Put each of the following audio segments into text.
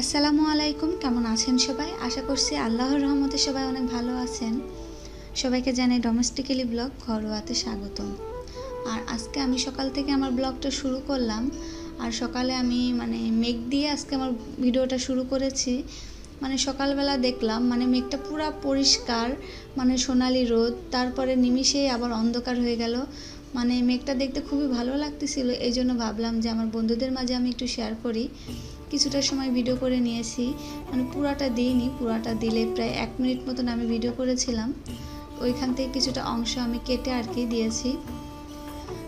আসসালামু আলাইকুম, কেমন আছেন সবাই? আশা করছি আল্লাহর রহমতে সবাই অনেক ভালো আছেন। সবাইকে জানাই ডোমেস্টিক্যালি ব্লগ ঘরোয়াতে স্বাগতম। আর আজকে আমি সকাল থেকে আমার ব্লগটা শুরু করলাম। আর সকালে আমি মানে মেঘ দিয়ে আজকে আমার ভিডিওটা শুরু করেছি। মানে সকালবেলা দেখলাম মানে মেঘটা পুরা পরিষ্কার মানে সোনালি রোদ, তারপরে নিমিষেই আবার অন্ধকার হয়ে গেল। মানে মেঘটা দেখতে খুবই ভালো লাগতেছিল এই জন্য ভাবলাম যে আমার বন্ধুদের মাঝে আমি একটু শেয়ার করি। কিছুটা সময় ভিডিও করে নিয়েছি। মানে পুরাটা দিইনি, পুরাটা দিলে প্রায় এক মিনিট মতন আমি ভিডিও করেছিলাম। ওইখান থেকে কিছুটা অংশ আমি কেটে আর কি দিয়েছি।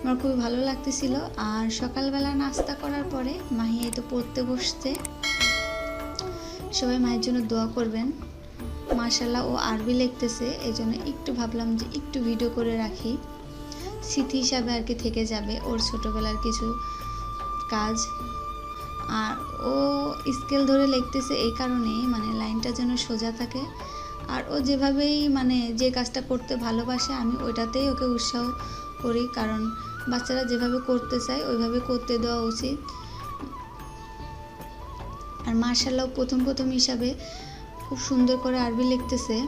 আমার খুবই ভালো লাগতেছিল। আর সকালবেলা নাস্তা করার পরে মাহি এই তো পড়তে বসতে সবাই মায়ের জন্য দোয়া করবেন। মাশাল্লাহ ও আরবি লিখতেছে এই জন্য একটু ভাবলাম যে একটু ভিডিও করে রাখি। স্মৃতি হিসাবে আর কি থেকে যাবে ওর ছোটোবেলার কিছু কাজ। আর ও স্কেল ধরে লিখতেছে এই কারণেই মানে লাইনটা যেন সোজা থাকে। আর ও যেভাবেই মানে যে কাজটা করতে ভালোবাসে, আমি ওইটাতেই ওকে উৎসাহ করি। কারণ বাচ্চারা যেভাবে করতে চায়, ওইভাবে করতে দেওয়া উচিত। আর মার্শাল্লাহ প্রথম প্রথম হিসাবে খুব সুন্দর করে আরবি লিখতেছে।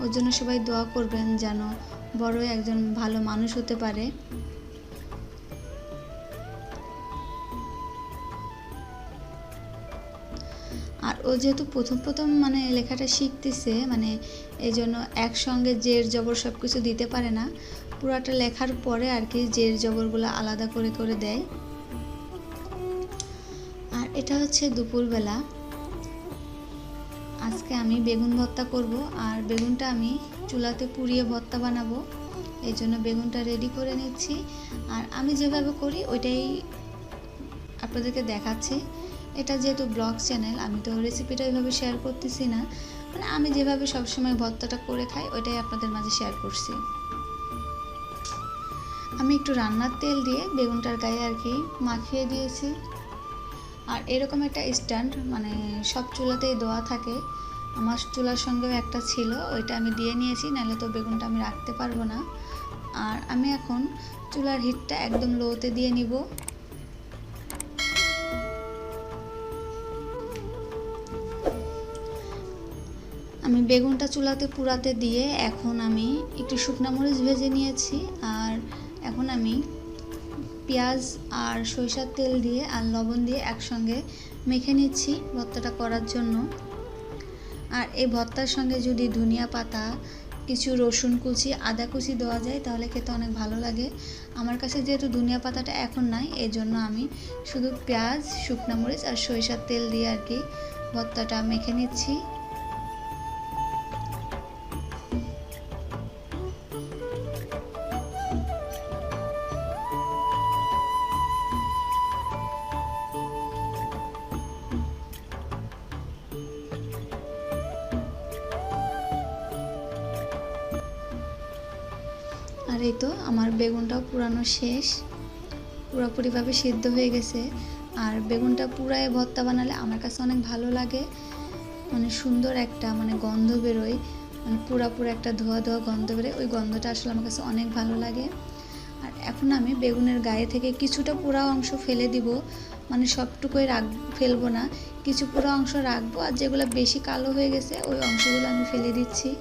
ওর জন্য সবাই দোয়া করবেন যেন বড় একজন ভালো মানুষ হতে পারে। আর ও যেহেতু প্রথম প্রথম মানে লেখাটা শিখতেছে মানে এই জন্য একসঙ্গে জের জবর সব কিছু দিতে পারে না, পুরাটা লেখার পরে আর কি জের জবরগুলো আলাদা করে করে দেয়। আর এটা হচ্ছে দুপুরবেলা। আজকে আমি বেগুন ভর্তা করব আর বেগুনটা আমি চুলাতে পুড়িয়ে ভর্তা বানাবো এই জন্য বেগুনটা রেডি করে নিচ্ছি। আর আমি যেভাবে করি ওইটাই আপনাদেরকে দেখাচ্ছি। এটা যেহেতু ব্লগ চ্যানেল, আমি তো রেসিপিটা ওইভাবে শেয়ার করতেছি না। মানে আমি যেভাবে সবসময় ভর্তাটা করে খাই, ওইটাই আপনাদের মাঝে শেয়ার করছি। আমি একটু রান্নার তেল দিয়ে বেগুনটার গায়ে আর কি মাখিয়ে দিয়েছি। আর এরকম একটা স্ট্যান্ড মানে সব চুলাতেই দেওয়া থাকে। আমার চুলার সঙ্গেও একটা ছিল, ওইটা আমি দিয়ে নিয়েছি, নাহলে তো বেগুনটা আমি রাখতে পারব না। আর আমি এখন চুলার হিটটা একদম লোতে দিয়ে নিব। আমি বেগুনটা চুলাতে পুরাতে দিয়ে এখন আমি একটু শুকনো মরিচ ভেজে নিয়েছি আর এখন আমি পেঁয়াজ আর সরিষার তেল দিয়ে আর লবণ দিয়ে একসঙ্গে মেখে নিচ্ছি ভর্তাটা করার জন্য। আর এই ভর্তার সঙ্গে যদি ধনিয়া পাতা, কিছু রসুন কুচি, আদা কুচি দেওয়া যায় তাহলে খেতে অনেক ভালো লাগে। আমার কাছে যেহেতু ধনিয়া পাতাটা এখন নাই এই জন্য আমি শুধু পেঁয়াজ, শুকনো মরিচ আর সরিষার তেল দিয়ে আর কি ভর্তাটা মেখে নিচ্ছি। আর এই তো, আমার বেগুনটাও পুরানো শেষ। পুরোপুরিভাবে সিদ্ধ হয়ে গেছে। আর বেগুনটা পুরাই ভর্তা বানালে আমার কাছে অনেক ভালো লাগে। মানে সুন্দর একটা মানে গন্ধ বেরোয়। মানে পুরাপুরো একটা ধোয়া ধোয়া গন্ধ বেরোয়। ওই গন্ধটা আসলে আমার কাছে অনেক ভালো লাগে। আর এখন আমি বেগুনের গায়ে থেকে কিছুটা পুরা অংশ ফেলে দিব। মানে সবটুকুই রাখ, ফেলব না। কিছু পুরো অংশ রাখব আর যেগুলো বেশি কালো হয়ে গেছে, ওই অংশগুলো আমি ফেলে দিচ্ছি।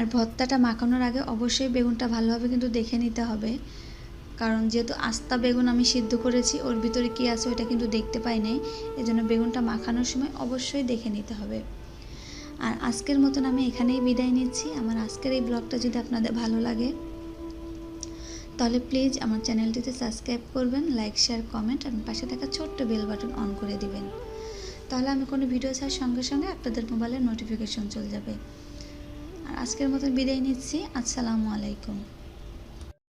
আর ভর্তাটা মাখানোর আগে অবশ্যই বেগুনটা ভালোভাবে কিন্তু দেখে নিতে হবে। কারণ যেহেতু আস্তা বেগুন আমি সিদ্ধ করেছি, ওর ভিতরে কী আছে ওইটা কিন্তু দেখতে পাই নাই। এই জন্য বেগুনটা মাখানোর সময় অবশ্যই দেখে নিতে হবে। আর আজকের মতন আমি এখানেই বিদায় নিচ্ছি। আমার আজকের এই ব্লগটা যদি আপনাদের ভালো লাগে, তাহলে প্লিজ আমার চ্যানেলটিতে সাবস্ক্রাইব করবেন, লাইক, শেয়ার, কমেন্ট আর পাশে থাকা ছোট্ট বেল বাটন অন করে দিবেন। তাহলে আমি কোনো ভিডিও ছাড়ার সঙ্গে সঙ্গে আপনাদের মোবাইলে নোটিফিকেশন চলে যাবে। আর আজকের মতন বিদায় নিচ্ছি। আসসালামু আলাইকুম।